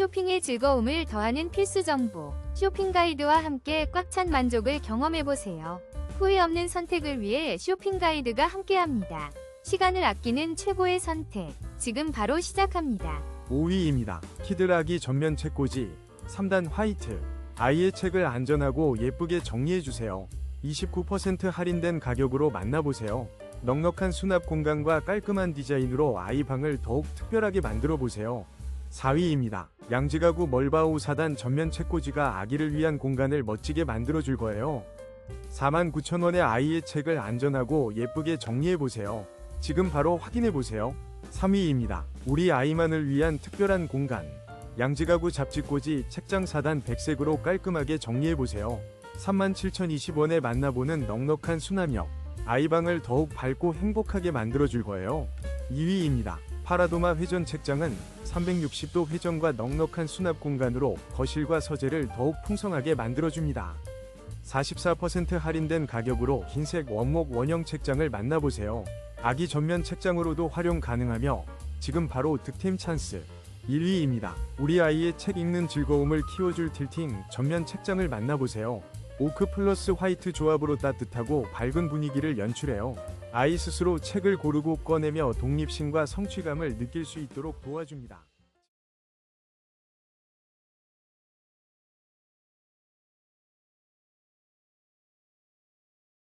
쇼핑의 즐거움을 더하는 필수 정보. 쇼핑 가이드와 함께 꽉 찬 만족을 경험해보세요. 후회 없는 선택을 위해 쇼핑 가이드가 함께합니다. 시간을 아끼는 최고의 선택. 지금 바로 시작합니다. 5위입니다. 키드라기 전면 책꽂이 3단 화이트 아이의 책을 안전하고 예쁘게 정리해주세요. 29% 할인된 가격으로 만나보세요. 넉넉한 수납 공간과 깔끔한 디자인으로 아이 방을 더욱 특별하게 만들어 보세요. 4위입니다. 양지가구 멀바우 4단 전면 책꽂이가 아기를 위한 공간을 멋지게 만들어 줄 거예요. 49,000원의 아이의 책을 안전하고 예쁘게 정리해 보세요. 지금 바로 확인해 보세요. 3위입니다. 우리 아이만을 위한 특별한 공간. 양지가구 잡지꽂이 책장 4단 백색으로 깔끔하게 정리해 보세요. 37,020원에 만나보는 넉넉한 수납력. 아이방을 더욱 밝고 행복하게 만들어 줄 거예요. 2위입니다. 파라도마 회전 책장은 360도 회전과 넉넉한 수납 공간으로 거실과 서재를 더욱 풍성하게 만들어 줍니다. 44% 할인된 가격으로 흰색 원목 원형 책장을 만나보세요. 아기 전면 책장으로도 활용 가능하며 지금 바로 득템 찬스 1위입니다. 우리 아이의 책 읽는 즐거움을 키워줄 틸팅 전면 책장을 만나보세요. 오크 플러스 화이트 조합으로 따뜻하고 밝은 분위기를 연출해요. 아이 스스로 책을 고르고 꺼내며 독립심과 성취감을 느낄 수 있도록 도와줍니다.